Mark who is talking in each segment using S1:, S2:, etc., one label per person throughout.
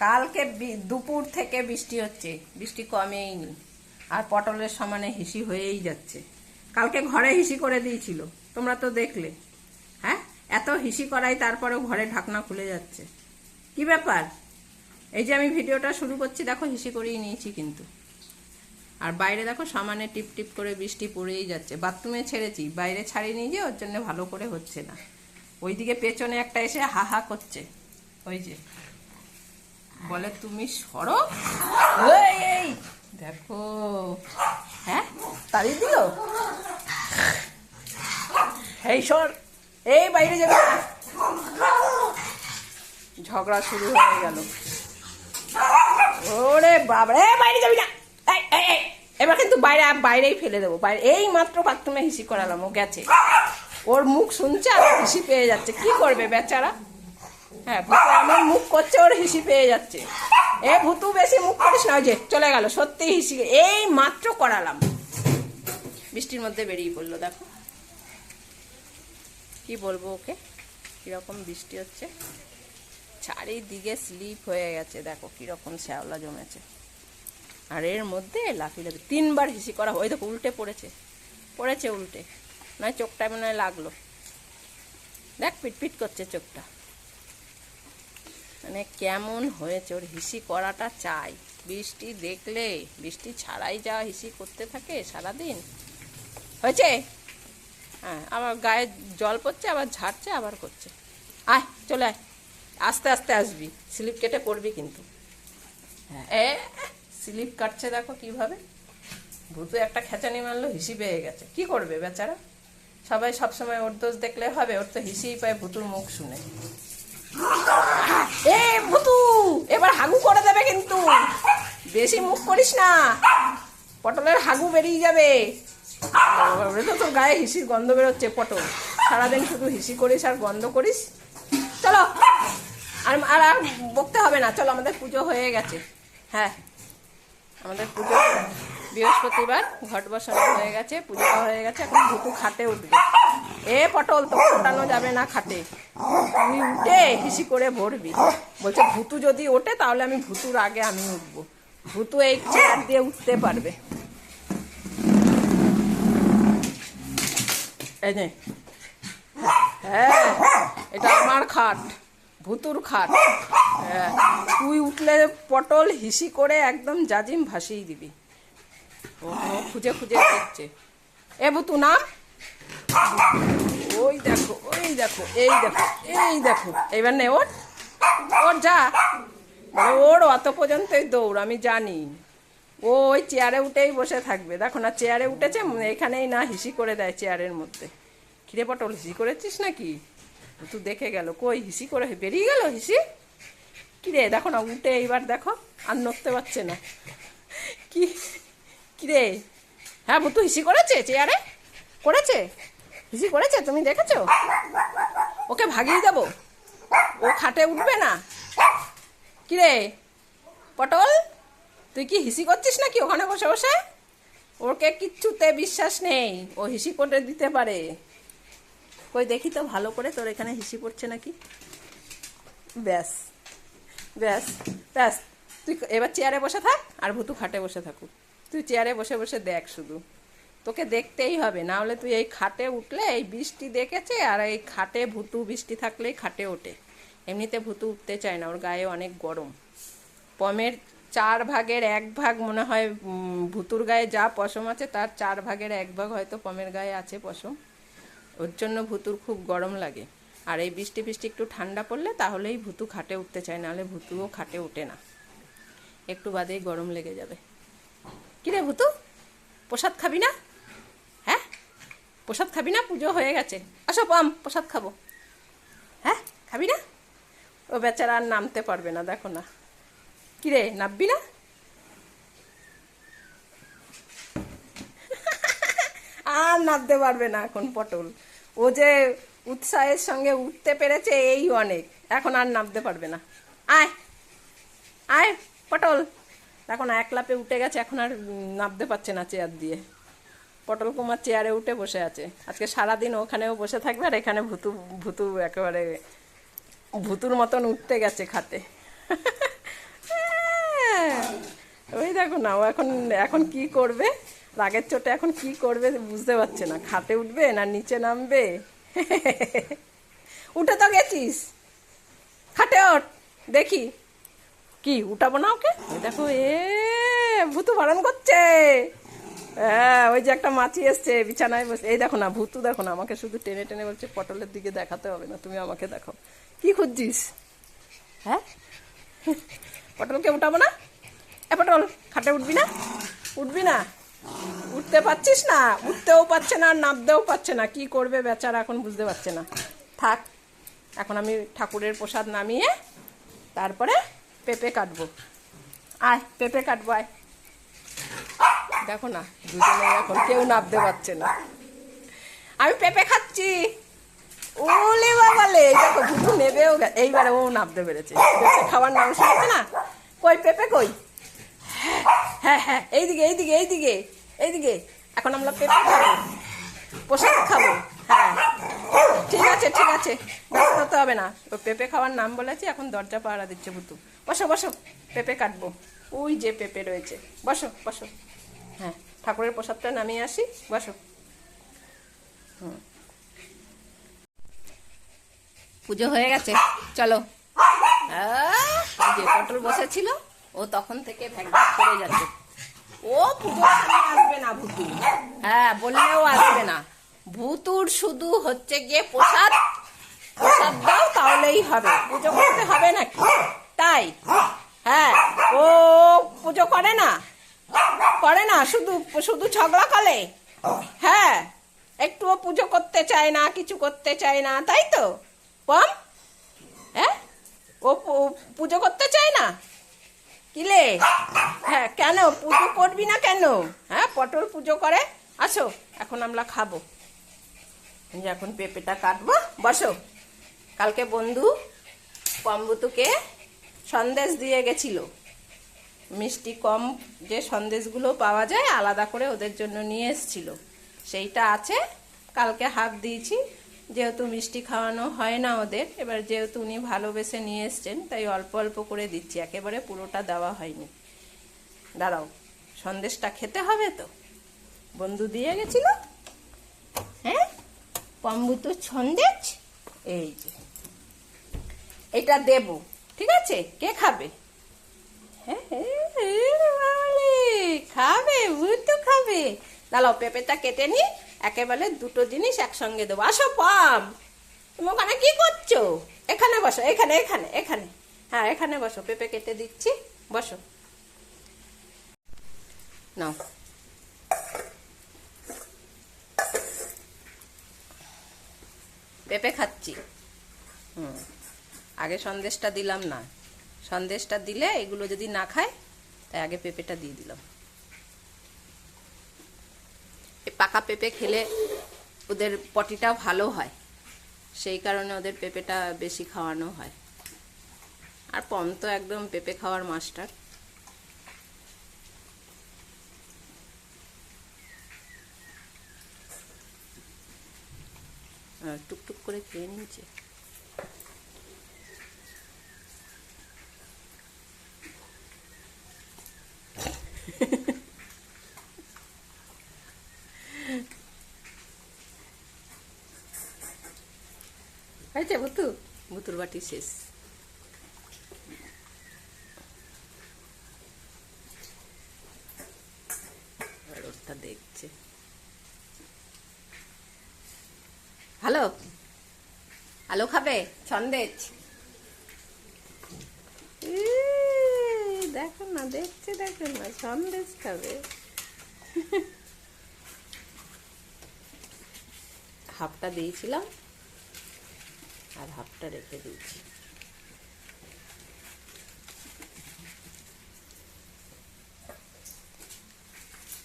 S1: কালকে দুপুর থেকে বৃষ্টি হচ্ছে। বৃষ্টি কমেই কমেইনি আর পটলের সমানে হিসি হয়েই যাচ্ছে। কালকে ঘরে হিসি করে দিয়েছিল। তোমরা তো দেখলে। হ্যাঁ? এত হিসি করাই তারপরেও ঘরে ঢাকনা খুলে যাচ্ছে। কি ব্যাপার? এই যে আমি ভিডিওটা শুরু করছি, দেখো হিসি করেই নিয়েছি কিন্তু। আর বাইরে দেখো সামানে টিপ টিপ করে বৃষ্টি পড়েই যাচ্ছে। বাথরুমে ছেড়েছি, বাইরে ছাড়িনি যে, ওর জন্য ভালো করে হচ্ছে না। ওইদিকে পেছনে একটা এসে হা হা করছে। ওই যে। বলে তুমি সরো। এই, দেখো। হ্যাঁ? তাড়ি দিল? এই সর। এই বাইরে যাবে। না। ঝগড়া শুরু হয়ে গেল। ওরে বাবারে বাইরে যাবি না। এবার কিন্তু বাইরে বাইরেই ফেলে দেবো। বাইরে এই মাত্র বাথরুমে হিসি করালাম ও গেছে। ওর মুখ শুনছে আর হিসি পেয়ে যাচ্ছে। কি করবে বেচারা? হ্যাঁ ভুতু মুখ করছে, ওর হিসি পেয়ে যাচ্ছে। এ ভুতু বেশি মুখ করিস না যে চলে গেল, সত্যি হিসি এই মাত্র করালাম। বৃষ্টির মধ্যে বেরিয়ে পড়ল, দেখো। কি বলব ওকে? কীরকম বৃষ্টি হচ্ছে। চারিদিকে স্লিপ হয়ে গেছে, দেখো কীরকম শ্যাওলা জমেছে। আর এর মধ্যে লাফি লাফি তিনবার হিসি করা, ওই দেখো উল্টে পড়েছে। পড়েছে উল্টে। নয়, চোখটা মনে হয় লাগল। দেখ, পিটপিট করছে চোখটা। মানে কেমন হয়েছে? ওর হিসি করাটা চাই। বৃষ্টি দেখলে, বৃষ্টি ছাড়াই যা হিসি করতে থাকে সারাদিন। হয়েছে? হ্যাঁ আবার গায়ে জল পড়ছে, আবার ঝাড়ছে, আবার করছে। আয়, চলে আয়। আস্তে আস্তে আসবি। স্লিপ কেটে পড়বি কিন্তু। হ্যাঁ। এ, স্লিপ কাটছে দেখো কীভাবে। ভূতু একটা খেচানি মারলো, হিসি পেয়ে গেছে। কি করবে বেচারা? সবাই সবসময় ওর দোষ দেখলে হবে, ওর তো হিসিই পায় ভুতুর মুখ শুনে এ ভুতু এবার হাগু করে দেবে কিন্তু বেশি মুখ করিস না। পটলের হাগু বেরিয়ে যাবে। তো তোর গায়ে হিসির গন্ধ বেরোচ্ছে পটল। সারাদিন শুধু হিসি করিস আর গন্ধ করিস। চলো, আর আর আর বকতে হবে না। চলো, আমাদের পুজো হয়ে গেছে। হ্যাঁ আমাদের পুজো বৃহস্পতিবার, ঘট বসানো হয়ে গেছে পুজোটা হয়ে গেছে। এখন ভুতু খাটে উঠবে। এ পটল তো ওঠানো যাবে না খাটে। তুই উঠে হিসি করে ভরবি। বলছে ভুতু যদি ওঠে, তাহলে আমি ভুতুর আগে আমি উঠবো। ভুতু এই চেয়ার দিয়ে উঠতে পারবে। এই হ্যাঁ এটা আমার খাট, ভুতুর খাট। হ্যাঁ তুই উঠলে পটল হিসি করে একদম জাজিম ভাসিয়ে দিবি। ও খুঁজে খুঁজে দেখছে। এ ভুতু, না। ওই দেখো ওই দেখো, এই দেখো এই দেখো। এবার নে ওর ওর যা। ওর অত পর্যন্তই দৌড়, আমি জানি। ও ওই চেয়ারে উঠেই বসে থাকবে। দেখো না চেয়ারে উঠেছে এখানেই না হিসি করে দেয় চেয়ারের মধ্যে। খিরে পটল, হিসি করেছিস নাকি? তুই দেখে গেল, কই হিসি করে বেরিয়ে গেল হিসি? কিরে, দেখো না, উঠে এইবার দেখো, আর নড়তে পারছে না। কি, কিরে? হ্যাঁ ভুতু হিসি করেছে চেয়ারে করেছে? হিসি করেছে, তুমি দেখেছ? ওকে ভাগিয়ে দেবো। ও খাটে উঠবে না। কিরে? পটল? তুই কি হিসি করছিস নাকি ওখানে বসে বসে? ওকে কিচ্ছুতে বিশ্বাস নেই। ও হিসি করে দিতে পারে। কই, দেখি তো ভালো করে তোর এখানে হিসি পড়ছে নাকি? ব্যাস ব্যাস ব্যাস। তুই এবার চেয়ারে বসে থাক আর ভুতু খাটে বসে থাকুক। তুই চেয়ারে বসে বসে দেখ শুধু। তোকে দেখতেই হবে, না হলে তুই এই খাটে উঠলে এই বৃষ্টি দেখেছে আর এই খাটে ভুতু বৃষ্টি থাকলেই খাটে ওঠে। এমনিতে ভুতু উঠতে চায় না, ওর গায়ে অনেক গরম। পমের চার ভাগের এক ভাগ মনে হয় ভুতুর গায়ে যা পশম আছে, তার চার ভাগের এক ভাগ হয়তো পমের গায়ে আছে পশম। ওর জন্য ভুতুর খুব গরম লাগে। আর এই বৃষ্টি বৃষ্টি একটু ঠান্ডা পড়লে তাহলেই ভুতু খাটে উঠতে চায়, নাহলে ভুতুও খাটে ওঠে না। একটু বাদেই গরম লেগে যাবে। কিরে ভুতু, প্রসাদ খাবি না? হ্যাঁ? প্রসাদ খাবি না? পুজো হয়ে গেছে। আসো পাম, প্রসাদ খাব। হ্যাঁ? খাবি না? ও বেচারা আর নামতে পারবে না, দেখো না। কিরে, নামবি না? আর নামতে পারবে না এখন পটল। ও যে উৎসাহের সঙ্গে উঠতে পেরেছে, এই অনেক। এখন আর নামতে পারবে না। আয় আয় পটল। এখন এক লাপে উঠে গেছে, এখন আর নামতে পারছে না চেয়ার দিয়ে। পটল কুমার চেয়ারে উঠে বসে আছে। আজকে সারাদিন ওখানেও বসে থাকবে আর এখানে ভুতু ভুতু একেবারে ভুতুর মতন উঠতে গেছে খাতে ওই দেখো না, ও এখন এখন কি করবে? রাগের চোটে এখন কি করবে বুঝতে পারছে না। খাতে উঠবে না নিচে নামবে? উঠে তো গেছিস। খাটে ওঠ, দেখি। কি, উঠাবো না ওকে? দেখো, এ, ভূতু বারণ করছে। হ্যাঁ ওই যে একটা মাছি এসছে বিছানায় বসে। এই দেখো না, ভূতু দেখো না, আমাকে শুধু টেনে টেনে বলছে, পটলের দিকে দেখাতে হবে না, তুমি আমাকে দেখো কি খুঁজছিস? হ্যাঁ? পটলকে উঠাবো না? এ পটল, খাটে উঠবি না? উঠবি না? উঠতে পারছিস না? উঠতেও পারছে না, নামতেও পারছে না। কি করবে বেচারা এখন বুঝতে পারছে না। থাক, এখন আমি ঠাকুরের প্রসাদ নামিয়ে তারপরে পেঁপে কাটবো। আয়, পেঁপে কাটবো, আয়। দেখো না, দুজনে এখন কেউ নামতে পারছে না। আমি পেঁপে খাচ্ছি। ওলে বাবালে। গে- এইবারে ও নামতে পেরেছে। খাওয়ার নাম শুনছে না? কই পেঁপে কই? হ্যাঁ হ্যাঁ এইদিকে এইদিকে এইদিকে এইদিকে। এখন আমরা পেঁপে খাব। প্রসাদ খাব। হ্যাঁ। ঠিক আছে ঠিক আছে। ব্যস্ত হতে হবে না। ও পেঁপে খাওয়ার নাম বলেছি, এখন দরজা পাহারা দিচ্ছে ভুতু বসো বসো, পেঁপে কাটবো। ওই যে পেঁপে রয়েছে। বসো বসো। হ্যাঁ ঠাকুরের প্রসাদটা নামিয়ে আসি। বসো। হুম। পুজো হয়ে গেছে। চলো। যে পটল বসেছিল ও তখন থেকে ভ্যাগ করে যাচ্ছে। ও পুজো আসবে না ভুতু। হ্যাঁ বললেও আসবে না। ভুতুর শুধু হচ্ছে গিয়ে প্রসাদ। প্রসাদ দাও তাহলেই হবে। পুজো করতে হবে নাকি? তাই? হ্যাঁ ও পুজো করে না? করে না? শুধু শুধু ঝগড়া করে? হ্যাঁ একটুও পুজো করতে চায় না কিছু করতে চায় না তাই তো? পম হ্যাঁ? ও পুজো করতে চায় না? কিলে হ্যাঁ কেন? পুজো করবি না কেন? হ্যাঁ পটল পুজো করে। আসো, এখন আমরা খাব। এখন পেঁপেটা কাটবো। বসো। কালকে বন্ধু পম্বুতুকে সন্দেশ দিয়ে গেছিল। মিষ্টি কম যে সন্দেশগুলো পাওয়া যায়, আলাদা করে ওদের জন্য নিয়ে এসছিল। সেইটা আছে। কালকে হাফ দিয়েছি। যেহেতু মিষ্টি খাওয়ানো হয় না ওদের এবার যেহেতু উনি ভালোবেসে নিয়ে এসছেন তাই অল্প অল্প করে দিচ্ছি একেবারে পুরোটা দেওয়া হয়নি। দাঁড়াও সন্দেশটা খেতে হবে তো? বন্ধু দিয়ে গেছিল? হ্যাঁ? পম্বুতুর সন্দেশ? এই যে। এটা দেব ঠিক আছে? কে খাবে? হ্যাঁ, হ্যাঁ, হ্যাঁ, খাবে ভুতু খাবে। দাঁড়াও পেঁপেটা কেটে নি। একেবারে দুটো জিনিস একসঙ্গে দেবো। আসো, পাম। তুমি ওখানে কি করছ? এখানে বসো, এখানে এখানে এখানে। হ্যাঁ এখানে বসো, পেঁপে কেটে দিচ্ছি। বসো। নাও। পেঁপে খাচ্ছি। হুম। আগে সন্দেশটা দিলাম না। সন্দেশটা দিলে এগুলো যদি না খায়, তাই আগে পেঁপেটা দিয়ে দিলাম এই পাকা পেঁপে খেলে ওদের পটিটা ভালো হয়। সেই কারণে ওদের পেঁপেটা বেশি খাওয়ানো হয়। আর পম তো একদম পেঁপে খাওয়ার মাস্টার। টুকটুক করে খেয়ে নিচ্ছে হয়েছে বুতু বুতুর বাটি শেষ। দেখছে। হ্যালো? আলো খাবে? সন্দেশ দেখো না, দেখছে, দেখো না সন্দেশ খাবে। হাফটা দিয়েছিলাম। আর হাফটা রেখে দিয়েছি।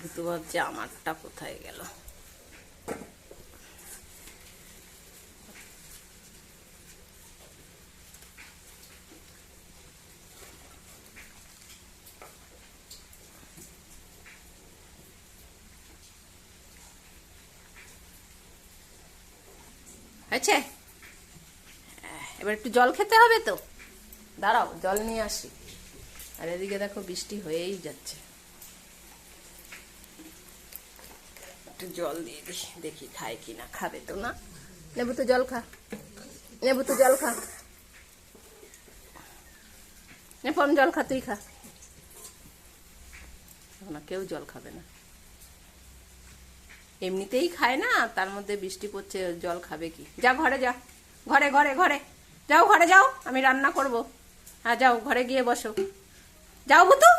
S1: ভূতু ভাবছে আমারটা কোথায় গেল? হয়েছে? এবার একটু জল খেতে হবে তো। দাঁড়াও, জল নিয়ে আসি। আর এদিকে দেখো বৃষ্টি হয়েই যাচ্ছে। একটু জল দিয়ে দিই, দেখি খায় কি না খাবে তো না। নেবু তো জল খা, নেবু তো জল খা। নেপম জল খা, তুই খা। না, কেউ জল খাবে না। এমনিতেই খায় না, তার মধ্যে বৃষ্টি পড়ছে, জল খাবে কি? যা ঘরে যা। ঘরে ঘরে ঘরে। যাও ঘরে যাও আমি রান্না করব। হ্যাঁ যাও ঘরে গিয়ে বসো। যাও বুতু